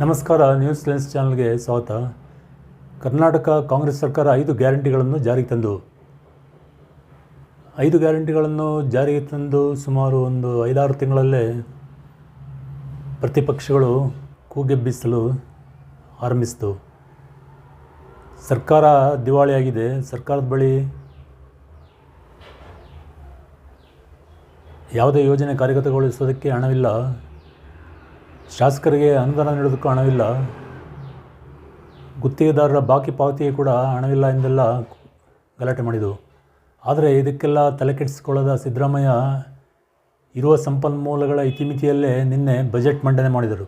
ನಮಸ್ಕಾರ news lens ಚಾನಲ್ಗೆ ಸ್ವಾಗತ. ಕರ್ನಾಟಕ ಕಾಂಗ್ರೆಸ್ ಸರ್ಕಾರ ಐದು ಗ್ಯಾರಂಟಿಗಳನ್ನು ಜಾರಿಗೆ ತಂದು. ಐದು ಗ್ಯಾರಂಟಿಗಳನ್ನು ಜಾರಿಗೆ ತಂದು ಸುಮಾರು ಒಂದು ಐದಾರು ತಿಂಗಳಲ್ಲೇ ಪ್ರತಿಪಕ್ಷಗಳು ಕೂಗೆಬ್ಬಿಸಲು ಆರಂಭಿಸಿತು. ಸರ್ಕಾರ ದಿವಾಳಿಯಾಗಿದೆ. ಸರ್ಕಾರದ ಬಳಿ ಯಾವುದೇ ಯೋಜನೆ ಕಾರ್ಯಗತಗೊಳಿಸೋದಕ್ಕೆ ಹಣವಿಲ್ಲ. ಶಾಸಕರಿಗೆ ಅನುದಾನ ನೀಡೋದಕ್ಕೂ ಹಣವಿಲ್ಲ. ಗುತ್ತಿಗೆದಾರರ ಬಾಕಿ ಪಾವತಿಗೆ ಕೂಡ ಹಣವಿಲ್ಲ ಎಂದೆಲ್ಲ ಗಲಾಟೆ ಮಾಡಿದವು. ಆದರೆ ಇದಕ್ಕೆಲ್ಲ ತಲೆಕೆಡಿಸಿಕೊಳ್ಳದ ಸಿದ್ದರಾಮಯ್ಯ ಇರುವ ಸಂಪನ್ಮೂಲಗಳ ಇತಿಮಿತಿಯಲ್ಲೇ ನಿನ್ನೆ ಬಜೆಟ್ ಮಂಡನೆ ಮಾಡಿದರು.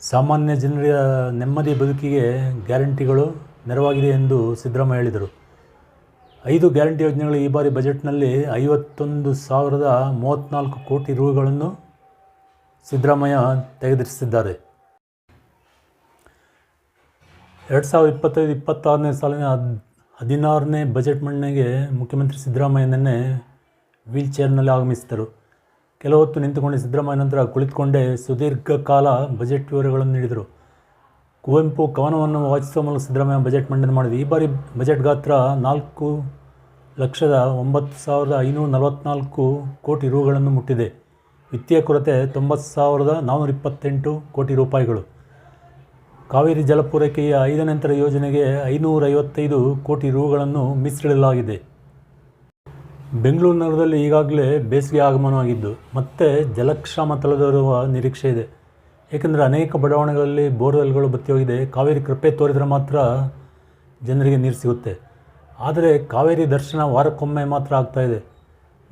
ಸಾಮಾನ್ಯ ಜನರ ನೆಮ್ಮದಿ ಬದುಕಿಗೆ ಗ್ಯಾರಂಟಿಗಳು ನೆರವಾಗಿದೆ ಎಂದು ಸಿದ್ದರಾಮಯ್ಯ ಹೇಳಿದರು. ಐದು ಗ್ಯಾರಂಟಿ ಯೋಜನೆಗಳು ಈ ಬಾರಿ ಬಜೆಟ್ನಲ್ಲಿ ಐವತ್ತೊಂದು ಸಾವಿರದ ಮೂವತ್ತ್ನಾಲ್ಕು ಕೋಟಿ ರೂಗಳನ್ನು ಸಿದ್ದರಾಮಯ್ಯ ತೆಗೆದಿರಿಸಿದ್ದಾರೆ. ಎರಡು ಸಾವಿರದ ಇಪ್ಪತ್ತೈದು, ಇಪ್ಪತ್ತಾರನೇ ಸಾಲಿನ ಹದ್, ಹದಿನಾರನೇ ಬಜೆಟ್ ಮಂಡನೆಗೆ ಮುಖ್ಯಮಂತ್ರಿ ಸಿದ್ದರಾಮಯ್ಯ ನಿನ್ನೆ ವೀಲ್ ಚೇರ್ನಲ್ಲಿ ಆಗಮಿಸಿದರು ಕೆಲ ಹೊತ್ತು ನಿಂತುಕೊಂಡು ಸಿದ್ದರಾಮಯ್ಯ ನಂತರ ಕುಳಿತುಕೊಂಡೇ ಸುದೀರ್ಘ ಕಾಲ ಬಜೆಟ್ ವಿವರಗಳನ್ನು ನೀಡಿದರು. ಕುವೆಂಪು ಕವನವನ್ನು ವಾಚಿಸುವ ಮೂಲಕ ಸಿದ್ದರಾಮಯ್ಯ ಬಜೆಟ್ ಮಂಡನೆ ಮಾಡಿದರು. ಈ ಬಾರಿ ಬಜೆಟ್ ಗಾತ್ರ ನಾಲ್ಕು ಲಕ್ಷದ ಒಂಬತ್ತು ಸಾವಿರದ ಐನೂರ ನಲವತ್ತ್ನಾಲ್ಕು ಕೋಟಿ ರೂಗಳನ್ನು ಮುಟ್ಟಿದೆ. ವಿತ್ತೀಯ ಕೊರತೆ ತೊಂಬತ್ತು ಸಾವಿರದ ನಾನ್ನೂರ ಇಪ್ಪತ್ತೆಂಟು ಕೋಟಿ ರೂಪಾಯಿಗಳು. ಕಾವೇರಿ ಜಲಪೂರೈಕೆಯ ಐದನೇ ಹಂತದ ಯೋಜನೆಗೆ ಐನೂರೈವತ್ತೈದು ಕೋಟಿ ರೂಗಳನ್ನು ಮೀಸಲಿಡಲಾಗಿದೆ. ಬೆಂಗಳೂರು ನಗರದಲ್ಲಿ ಈಗಾಗಲೇ ಬೇಸಿಗೆ ಆಗಮನವಾಗಿದ್ದು ಮತ್ತೆ ಜಲಕ್ಷಾಮ ತಲೆದೋರುವ ನಿರೀಕ್ಷೆ ಇದೆ. ಏಕೆಂದರೆ ಅನೇಕ ಬಡಾವಣೆಗಳಲ್ಲಿ ಬೋರ್ವೆಲ್ಗಳು ಬತ್ತಿ ಹೋಗಿದೆ ಕಾವೇರಿ ಕೃಪೆ ತೋರಿದರೆ ಮಾತ್ರ ಜನರಿಗೆ ನೀರು ಸಿಗುತ್ತೆ. ಆದರೆ ಕಾವೇರಿ ದರ್ಶನ ವಾರಕ್ಕೊಮ್ಮೆ ಮಾತ್ರ ಆಗ್ತಾಯಿದೆ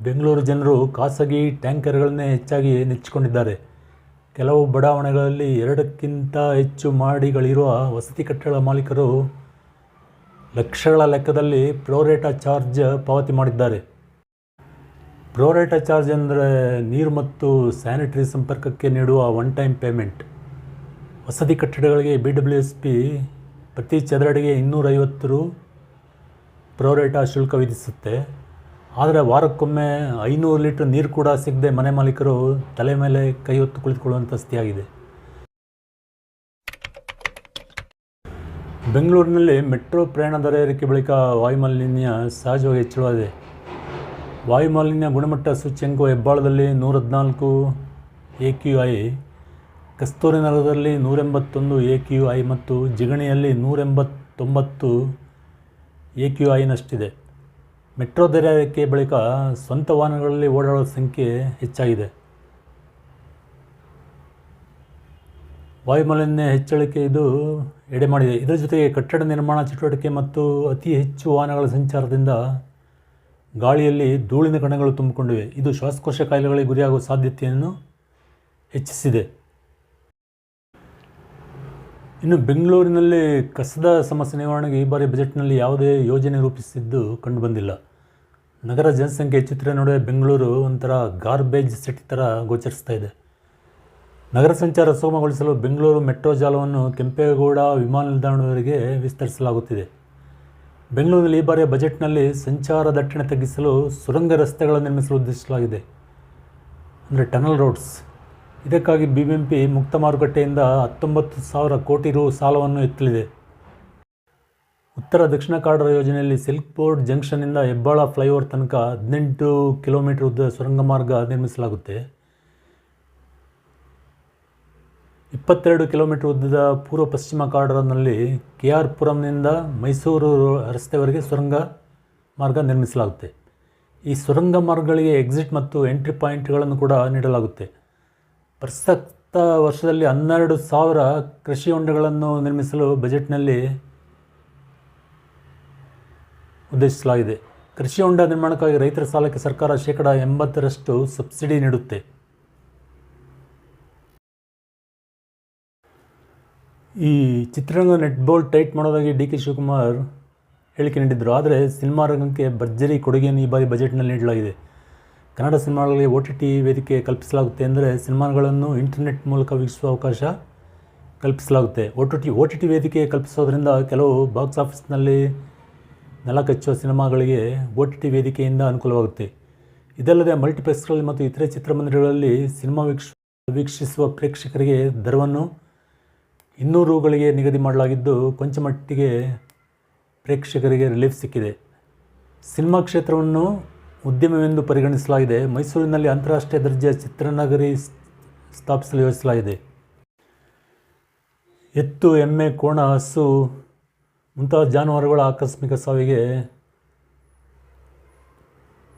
ಬೆಂಗಳೂರು ಜನರು ಖಾಸಗಿ ಟ್ಯಾಂಕರ್ಗಳನ್ನೇ ಹೆಚ್ಚಾಗಿ ನೆಚ್ಚಿಕೊಂಡಿದ್ದಾರೆ. ಕೆಲವು ಬಡಾವಣೆಗಳಲ್ಲಿ ಎರಡಕ್ಕಿಂತ ಹೆಚ್ಚು ಮಾಡಿಗಳಿರುವ ವಸತಿ ಕಟ್ಟಡ ಮಾಲೀಕರು ಲಕ್ಷಗಳ ಲೆಕ್ಕದಲ್ಲಿ ಪ್ರೋರೇಟಾ ಚಾರ್ಜ್ ಪಾವತಿ ಮಾಡಿದ್ದಾರೆ. ಪ್ರೋರೇಟಾ ಚಾರ್ಜ್ ಅಂದರೆ ನೀರು ಮತ್ತು ಸ್ಯಾನಿಟರಿ ಸಂಪರ್ಕಕ್ಕೆ ನೀಡುವ ಒನ್ ಟೈಮ್ ಪೇಮೆಂಟ್. ವಸತಿ ಕಟ್ಟಡಗಳಿಗೆ ಬಿ ಡಬ್ಲ್ಯೂ ಎಸ್ ಪಿ ಪ್ರತಿ ಚದರಡಿಗೆ ಇನ್ನೂರೈವತ್ತು ರು ಪ್ರೋರೇಟಾ ಶುಲ್ಕ ವಿಧಿಸುತ್ತೆ. ಆದರೆ ವಾರಕ್ಕೊಮ್ಮೆ ಐನೂರು ಲೀಟ್ರ್ ನೀರು ಕೂಡ ಸಿಗದೆ ಮನೆ ಮಾಲೀಕರು ತಲೆ ಮೇಲೆ ಕೈ ಹೊತ್ತು ಕುಳಿತುಕೊಳ್ಳುವಂಥ ಸ್ಥಿತಿಯಾಗಿದೆ ಬೆಂಗಳೂರಿನಲ್ಲಿ ಮೆಟ್ರೋ ಪ್ರಯಾಣ ದರ ಏರಿಕೆ ಬಳಿಕ ವಾಯುಮಾಲಿನ್ಯ ಸಹಜವಾಗಿ ಹೆಚ್ಚಳವಾಗಿದೆ. ವಾಯುಮಾಲಿನ್ಯ ಗುಣಮಟ್ಟ ಸೂಚ್ಯಂಕ ಹೆಬ್ಬಾಳದಲ್ಲಿ ನೂರ ಹದಿನಾಲ್ಕು ಎ ಕ್ಯೂ ಐ ಕಸ್ತೂರಿ ನಗರದಲ್ಲಿ ನೂರೆಂಬತ್ತೊಂದು ಎ ಕ್ಯೂ ಐ ಮತ್ತು ಜಿಗಣಿಯಲ್ಲಿ ನೂರೆಂಬತ್ತೊಂಬತ್ತು ಎ ಕ್ಯೂ ಐನಷ್ಟಿದೆ ಮೆಟ್ರೋ ದರಕ್ಕೆ ಬಳಿಕ ಸ್ವಂತ ವಾಹನಗಳಲ್ಲಿ ಓಡಾಡುವ ಸಂಖ್ಯೆ ಹೆಚ್ಚಾಗಿದೆ. ವಾಯುಮಾಲಿನ್ಯ ಹೆಚ್ಚಳಿಕೆ ಇದು ಎಡೆ ಮಾಡಿದೆ ಇದರ ಜೊತೆಗೆ ಕಟ್ಟಡ ನಿರ್ಮಾಣ ಚಟುವಟಿಕೆ ಮತ್ತು ಅತಿ ಹೆಚ್ಚು ವಾಹನಗಳ ಸಂಚಾರದಿಂದ ಗಾಳಿಯಲ್ಲಿ ಧೂಳಿನ ಕಣಗಳು ತುಂಬಿಕೊಂಡಿವೆ. ಇದು ಶ್ವಾಸಕೋಶ ಕಾಯಿಲೆಗಳಿಗೆ ಗುರಿಯಾಗುವ ಸಾಧ್ಯತೆಯನ್ನು ಹೆಚ್ಚಿಸಿದೆ. ಇನ್ನು ಬೆಂಗಳೂರಿನಲ್ಲಿ ಕಸದ ಸಮಸ್ಯೆ ನಿವಾರಣೆಗೆ ಈ ಬಾರಿ ಬಜೆಟ್ನಲ್ಲಿ ಯಾವುದೇ ಯೋಜನೆ ರೂಪಿಸಿದ್ದು ಕಂಡುಬಂದಿಲ್ಲ. ನಗರ ಜನಸಂಖ್ಯೆ ಹೆಚ್ಚುತ್ತಿರುವ ನಡುವೆ ಬೆಂಗಳೂರು ಒಂಥರ ಗಾರ್ಬೇಜ್ ಸಿಟಿ ಥರ ಗೋಚರಿಸ್ತಾ ಇದೆ. ನಗರ ಸಂಚಾರ ಸುಗಮಗೊಳಿಸಲು ಬೆಂಗಳೂರು ಮೆಟ್ರೋ ಜಾಲವನ್ನು ಕೆಂಪೇಗೌಡ ವಿಮಾನ ನಿಲ್ದಾಣದವರೆಗೆ ವಿಸ್ತರಿಸಲಾಗುತ್ತಿದೆ. ಬೆಂಗಳೂರಿನಲ್ಲಿ ಈ ಬಾರಿಯ ಬಜೆಟ್ನಲ್ಲಿ ಸಂಚಾರ ದಟ್ಟಣೆ ತಗ್ಗಿಸಲು ಸುರಂಗ ರಸ್ತೆಗಳನ್ನು ನಿರ್ಮಿಸಲು ಉದ್ದೇಶಿಸಲಾಗಿದೆ. ಅಂದರೆ ಟನಲ್ ರೋಡ್ಸ್. ಇದಕ್ಕಾಗಿ ಬಿ ಬಿ ಎಂ ಪಿ ಮುಕ್ತ ಮಾರುಕಟ್ಟೆಯಿಂದ ಹತ್ತೊಂಬತ್ತು ಸಾವಿರ ಕೋಟಿ ರು ಸಾಲವನ್ನು ಎತ್ತಲಿದೆ. ಉತ್ತರ ದಕ್ಷಿಣ ಕಾರಿಡಾರ್ ಯೋಜನೆಯಲ್ಲಿ ಸಿಲ್ಕ್ ಬೋರ್ಡ್ ಜಂಕ್ಷನ್ನಿಂದ ಹೆಬ್ಬಾಳ ಫ್ಲೈಓವರ್ ತನಕ ಹದಿನೆಂಟು ಕಿಲೋಮೀಟರ್ ಉದ್ದ ಸುರಂಗ ಮಾರ್ಗ ನಿರ್ಮಿಸಲಾಗುತ್ತೆ. ಇಪ್ಪತ್ತೆರಡು ಕಿಲೋಮೀಟರ್ ಉದ್ದದ ಪೂರ್ವ ಪಶ್ಚಿಮ ಕಾರಿಡಾರ್ನಲ್ಲಿ ಕೆ ಆರ್ ಪುರಂನಿಂದ ಮೈಸೂರು ರಸ್ತೆವರೆಗೆ ಸುರಂಗ ಮಾರ್ಗ ನಿರ್ಮಿಸಲಾಗುತ್ತೆ. ಈ ಸುರಂಗ ಮಾರ್ಗಗಳಿಗೆ ಎಕ್ಸಿಟ್ ಮತ್ತು ಎಂಟ್ರಿ ಪಾಯಿಂಟ್ಗಳನ್ನು ಕೂಡ ನೀಡಲಾಗುತ್ತೆ. ಪ್ರಸಕ್ತ ವರ್ಷದಲ್ಲಿ ಹನ್ನೆರಡು ಸಾವಿರ ಕೃಷಿ ಹೊಂಡಗಳನ್ನು ನಿರ್ಮಿಸಲು ಬಜೆಟ್ನಲ್ಲಿ ಉದ್ದೇಶಿಸಲಾಗಿದೆ. ಕೃಷಿ ಹೊಂಡ ನಿರ್ಮಾಣಕ್ಕಾಗಿ ರೈತರ ಸಾಲಕ್ಕೆ ಸರ್ಕಾರ ಶೇಕಡ ಎಂಬತ್ತರಷ್ಟು ಸಬ್ಸಿಡಿ ನೀಡುತ್ತೆ. ಈ ಚಿತ್ರರಂಗ ನೆಟ್ ಬೋಲ್ಡ್ ಟೈಟ್ ಮಾಡೋದಾಗಿ ಡಿ ಕೆ ಶಿವಕುಮಾರ್ ಹೇಳಿಕೆ ನೀಡಿದ್ದರು ಆದರೆ ಸಿನಿಮಾ ರಂಗಕ್ಕೆ ಭರ್ಜರಿ ಕೊಡುಗೆಯನ್ನು ಈ ಬಾರಿ ಬಜೆಟ್ನಲ್ಲಿ ನೀಡಲಾಗಿದೆ. ಕನ್ನಡ ಸಿನಿಮಾಗಳಿಗೆ ಒ ಟಿ ಟಿ ವೇದಿಕೆ ಕಲ್ಪಿಸಲಾಗುತ್ತೆ ಅಂದರೆ ಸಿನಿಮಾಗಳನ್ನು ಇಂಟರ್ನೆಟ್ ಮೂಲಕ ವೀಕ್ಷಿಸುವ ಅವಕಾಶ ಕಲ್ಪಿಸಲಾಗುತ್ತೆ. O T T O T T ವೇದಿಕೆ ಕಲ್ಪಿಸೋದ್ರಿಂದ ಕೆಲವು ಬಾಕ್ಸ್ ಆಫೀಸ್ನಲ್ಲಿ ನೆಲ ಕಚ್ಚುವ ಸಿನಿಮಾಗಳಿಗೆ ಒ ಟಿ ಟಿ ವೇದಿಕೆಯಿಂದ ಅನುಕೂಲವಾಗುತ್ತೆ. ಇದಲ್ಲದೆ ಮಲ್ಟಿಪ್ಲೆಕ್ಸ್ಗಳಲ್ಲಿ ಮತ್ತು ಇತರೆ ಚಿತ್ರಮಂದಿರಗಳಲ್ಲಿ ಸಿನಿಮಾ ವೀಕ್ಷ, ವೀಕ್ಷಿಸುವ ಪ್ರೇಕ್ಷಕರಿಗೆ ದರವನ್ನು ಇನ್ನೂರು ರೂಗಳಿಗೆ ನಿಗದಿ ಮಾಡಲಾಗಿದ್ದು ಕೊಂಚ ಮಟ್ಟಿಗೆ ಪ್ರೇಕ್ಷಕರಿಗೆ ರಿಲೀಫ್ ಸಿಕ್ಕಿದೆ. ಸಿನಿಮಾ ಕ್ಷೇತ್ರವನ್ನು ಉದ್ಯಮವೆಂದು ಪರಿಗಣಿಸಲಾಗಿದೆ. ಮೈಸೂರಿನಲ್ಲಿ ಅಂತಾರಾಷ್ಟ್ರೀಯ ದರ್ಜೆಯ ಚಿತ್ರನಗರಿ ಸ್ಥಾಪಿಸಲು ಯೋಜಿಸಲಾಗಿದೆ. ಎತ್ತು, ಎಮ್ಮೆ, ಕೋಣ, ಹಸು ಮುಂತಾದ ಜಾನುವಾರುಗಳ ಆಕಸ್ಮಿಕ ಸಾವಿಗೆ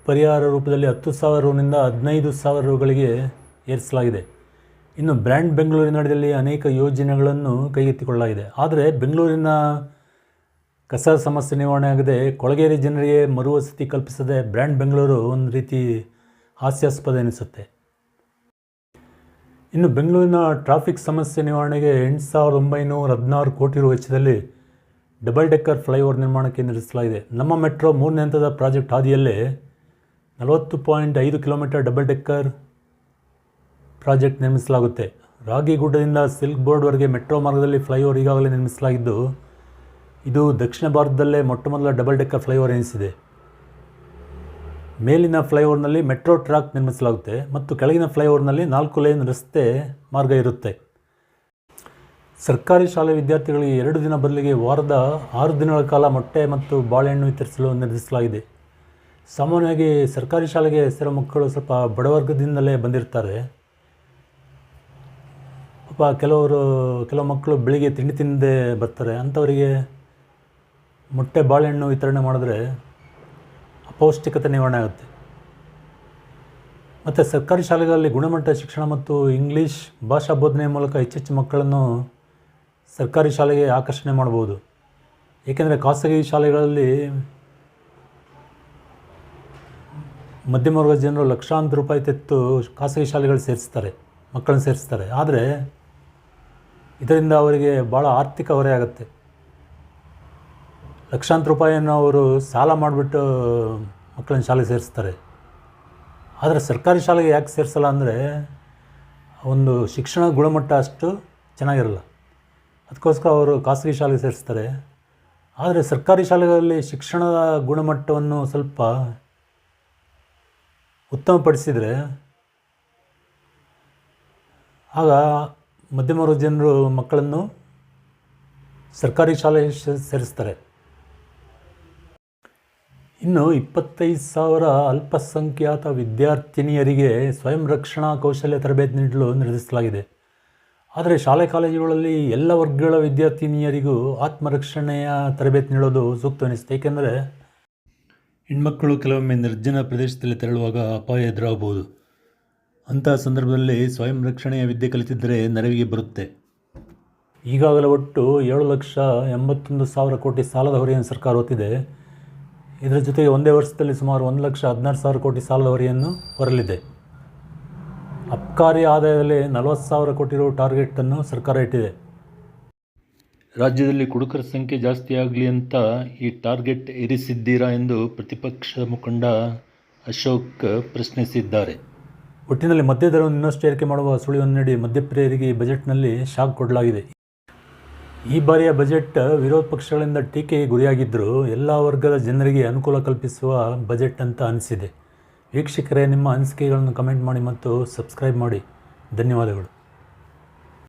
ಪರಿಹಾರ ರೂಪದಲ್ಲಿ ಹತ್ತು ಸಾವಿರ ರೂನಿಂದ ಹದಿನೈದು ಸಾವಿರ ರೂಗಳಿಗೆ ಏರಿಸಲಾಗಿದೆ. ಇನ್ನು ಬ್ರ್ಯಾಂಡ್ ಬೆಂಗಳೂರಿನಡಿಯಲ್ಲಿ ಅನೇಕ ಯೋಜನೆಗಳನ್ನು ಕೈಗೆತ್ತಿಕೊಳ್ಳಲಾಗಿದೆ. ಆದರೆ ಬೆಂಗಳೂರಿನ ಕಸ ಸಮಸ್ಯೆ ನಿವಾರಣೆ ಆಗದೆ ಕೊಳಗೇರಿ ಜನರಿಗೆ ಮರುವಸತಿ ಕಲ್ಪಿಸದೆ ಬ್ರ್ಯಾಂಡ್ ಬೆಂಗಳೂರು ಒಂದು ರೀತಿ ಹಾಸ್ಯಾಸ್ಪದ ಎನಿಸುತ್ತೆ. ಇನ್ನು ಬೆಂಗಳೂರಿನ ಟ್ರಾಫಿಕ್ ಸಮಸ್ಯೆ ನಿವಾರಣೆಗೆ ಎಂಟು ಸಾವಿರದ ಒಂಬೈನೂರ ಹದಿನಾರು ಕೋಟಿ ರು ವೆಚ್ಚದಲ್ಲಿ ಡಬಲ್ ಡೆಕ್ಕರ್ ಫ್ಲೈಓವರ್ ನಿರ್ಮಾಣಕ್ಕೆ ನಿರ್ಧರಿಸಲಾಗಿದೆ ನಮ್ಮ ಮೆಟ್ರೋ ಮೂರನೇ ಹಂತದ ಪ್ರಾಜೆಕ್ಟ್ ಹಾದಿಯಲ್ಲೇ ನಲವತ್ತು ಪಾಯಿಂಟ್ ಐದು ಕಿಲೋಮೀಟರ್ ಡಬಲ್ ಡೆಕ್ಕರ್ ಪ್ರಾಜೆಕ್ಟ್ ನಿರ್ಮಿಸಲಾಗುತ್ತೆ. ರಾಗಿಗುಡ್ಡದಿಂದ ಸಿಲ್ಕ್ ಬೋರ್ಡ್ವರೆಗೆ ಮೆಟ್ರೋ ಮಾರ್ಗದಲ್ಲಿ ಫ್ಲೈಓವರ್ ಈಗಾಗಲೇ ನಿರ್ಮಿಸಲಾಗಿದ್ದು, ಇದು ದಕ್ಷಿಣ ಭಾರತದಲ್ಲೇ ಮೊಟ್ಟ ಮೊದಲ ಡಬಲ್ ಡೆಕ್ಕರ್ ಫ್ಲೈಓವರ್ ಎನಿಸಿದೆ. ಮೇಲಿನ ಫ್ಲೈಓವರ್ನಲ್ಲಿ ಮೆಟ್ರೋ ಟ್ರ್ಯಾಕ್ ನಿರ್ಮಿಸಲಾಗುತ್ತೆ ಮತ್ತು ಕೆಳಗಿನ ಫ್ಲೈಓವರ್ನಲ್ಲಿ ನಾಲ್ಕು ಲೈನ್ ರಸ್ತೆ ಮಾರ್ಗ ಇರುತ್ತೆ. ಸರ್ಕಾರಿ ಶಾಲೆ ವಿದ್ಯಾರ್ಥಿಗಳಿಗೆ ಎರಡು ದಿನ ಬದಲಿಗೆ ವಾರದ ಆರು ದಿನಗಳ ಕಾಲ ಮೊಟ್ಟೆ ಮತ್ತು ಬಾಳೆಹಣ್ಣು ವಿತರಿಸಲು ನಿರ್ಧರಿಸಲಾಗಿದೆ. ಸಾಮಾನ್ಯವಾಗಿ ಸರ್ಕಾರಿ ಶಾಲೆಗೆ ಹೆಸರ ಮಕ್ಕಳು ಸ್ವಲ್ಪ ಬಡವರ್ಗದಿಂದಲೇ ಬಂದಿರ್ತಾರೆ. ಪಾಪ ಕೆಲವರು, ಕೆಲವು ಮಕ್ಕಳು ಬೆಳಿಗ್ಗೆ ತಿಂಡಿ ತಿಂದೇ ಬರ್ತಾರೆ. ಅಂಥವರಿಗೆ ಮೊಟ್ಟೆ ಬಾಳೆಹಣ್ಣು ವಿತರಣೆ ಮಾಡಿದ್ರೆ ಅಪೌಷ್ಟಿಕತೆ ನಿವಾರಣೆ ಆಗುತ್ತೆ. ಮತ್ತು ಸರ್ಕಾರಿ ಶಾಲೆಗಳಲ್ಲಿ ಗುಣಮಟ್ಟ ಶಿಕ್ಷಣ ಮತ್ತು ಇಂಗ್ಲೀಷ್ ಭಾಷಾ ಬೋಧನೆಯ ಮೂಲಕ ಹೆಚ್ಚೆಚ್ಚು ಮಕ್ಕಳನ್ನು ಸರ್ಕಾರಿ ಶಾಲೆಗೆ ಆಕರ್ಷಣೆ ಮಾಡ್ಬೋದು. ಏಕೆಂದರೆ ಖಾಸಗಿ ಶಾಲೆಗಳಲ್ಲಿ ಮಧ್ಯಮ ವರ್ಗದ ಜನರು ಲಕ್ಷಾಂತರ ರೂಪಾಯಿ ತೆತ್ತು ಖಾಸಗಿ ಶಾಲೆಗಳು ಸೇರಿಸ್ತಾರೆ, ಮಕ್ಕಳನ್ನು ಸೇರಿಸ್ತಾರೆ. ಆದರೆ ಇದರಿಂದ ಅವರಿಗೆ ಭಾಳ ಆರ್ಥಿಕ ಹೊರೆ ಆಗುತ್ತೆ. ಲಕ್ಷಾಂತರ ರೂಪಾಯಿಯನ್ನು ಅವರು ಸಾಲ ಮಾಡಿಬಿಟ್ಟು ಮಕ್ಕಳನ್ನ ಶಾಲೆಗೆ ಸೇರಿಸ್ತಾರೆ. ಆದರೆ ಸರ್ಕಾರಿ ಶಾಲೆಗೆ ಯಾಕೆ ಸೇರಿಸಲ್ಲ ಅಂದರೆ ಒಂದು ಶಿಕ್ಷಣ ಗುಣಮಟ್ಟ ಅಷ್ಟು ಚೆನ್ನಾಗಿರಲ್ಲ. ಅದಕ್ಕೋಸ್ಕರ ಅವರು ಖಾಸಗಿ ಶಾಲೆಗೆ ಸೇರಿಸ್ತಾರೆ. ಆದರೆ ಸರ್ಕಾರಿ ಶಾಲೆಗಳಲ್ಲಿ ಶಿಕ್ಷಣದ ಗುಣಮಟ್ಟವನ್ನು ಸ್ವಲ್ಪ ಉತ್ತಮಪಡಿಸಿದರೆ ಆಗ ಮಧ್ಯಮ ವರ್ಗದ ಜನರು ಮಕ್ಕಳನ್ನು ಸರ್ಕಾರಿ ಶಾಲೆ ಸೇರಿಸ್ತಾರೆ. ಇನ್ನು ಇಪ್ಪತ್ತೈದು ಸಾವಿರ ಅಲ್ಪಸಂಖ್ಯಾತ ವಿದ್ಯಾರ್ಥಿನಿಯರಿಗೆ ಸ್ವಯಂ ರಕ್ಷಣಾ ಕೌಶಲ್ಯ ತರಬೇತಿ ನೀಡಲು ನಿರ್ಧರಿಸಲಾಗಿದೆ. ಆದರೆ ಶಾಲೆ ಕಾಲೇಜುಗಳಲ್ಲಿ ಎಲ್ಲ ವರ್ಗಗಳ ವಿದ್ಯಾರ್ಥಿನಿಯರಿಗೂ ಆತ್ಮರಕ್ಷಣೆಯ ತರಬೇತಿ ನೀಡೋದು ಸೂಕ್ತವೆನಿಸುತ್ತೆ ಏಕೆಂದರೆ ಹೆಣ್ಮಕ್ಕಳು ಕೆಲವೊಮ್ಮೆ ನಿರ್ಜನ ಪ್ರದೇಶದಲ್ಲಿ ತೆರಳುವಾಗ ಅಪಾಯ ಎದುರಾಗಬಹುದು. ಅಂತಹ ಸಂದರ್ಭದಲ್ಲಿ ಸ್ವಯಂ ರಕ್ಷಣೆಯ ವಿದ್ಯೆ ಕಲಿತಿದ್ದರೆ ನೆರವಿಗೆ ಬರುತ್ತೆ. ಈಗಾಗಲೇ ಒಟ್ಟು ಏಳು ಲಕ್ಷ ಎಂಬತ್ತೊಂದು ಸಾವಿರ ಕೋಟಿ ಸಾಲದ ಹೊರೆಯನ್ನು ಸರ್ಕಾರ ಹೊತ್ತಿದೆ. ಇದರ ಜೊತೆಗೆ ಒಂದೇ ವರ್ಷದಲ್ಲಿ ಸುಮಾರು ಒಂದು ಲಕ್ಷ ಹದಿನಾರು ಸಾವಿರ ಕೋಟಿ ಸಾಲದ ಹೊರೆಯನ್ನು ಹೊರಲಿದೆ. ಅಬ್ಕಾರಿ ಆದಾಯದಲ್ಲಿ ನಲವತ್ತು ಸಾವಿರ ಕೋಟಿ ರು ಟಾರ್ಗೆಟನ್ನು ಸರ್ಕಾರ ಇಟ್ಟಿದೆ. ರಾಜ್ಯದಲ್ಲಿ ಕುಡುಕರ ಸಂಖ್ಯೆ ಜಾಸ್ತಿ ಆಗಲಿ ಅಂತ ಈ ಟಾರ್ಗೆಟ್ ಇರಿಸಿದ್ದೀರಾ ಎಂದು ಪ್ರತಿಪಕ್ಷ ಮುಖಂಡ ಅಶೋಕ್ ಪ್ರಶ್ನಿಸಿದ್ದಾರೆ. ಒಟ್ಟಿನಲ್ಲಿ ಮದ್ಯ ದರವನ್ನು ಇನ್ನಷ್ಟು ಏರಿಕೆ ಮಾಡುವ ಸುಳಿವನ್ನು ನೀಡಿ ಮದ್ಯಪ್ರಿಯರಿಗೆ ಈ ಬಜೆಟ್ನಲ್ಲಿ ಶಾಕ್ ಕೊಡಲಾಗಿದೆ. ಈ ಬಾರಿಯ ಬಜೆಟ್ ವಿರೋಧ ಪಕ್ಷಗಳಿಂದ ಟೀಕೆಗೆ ಗುರಿಯಾಗಿದ್ದರೂ ಎಲ್ಲ ವರ್ಗದ ಜನರಿಗೆ ಅನುಕೂಲ ಕಲ್ಪಿಸುವ ಬಜೆಟ್ ಅಂತ ಅನಿಸಿದೆ. ವೀಕ್ಷಕರೇ ನಿಮ್ಮ ಅನಿಸಿಕೆಗಳನ್ನು ಕಮೆಂಟ್ ಮಾಡಿ ಮತ್ತು ಸಬ್ಸ್ಕ್ರೈಬ್ ಮಾಡಿ. ಧನ್ಯವಾದಗಳು.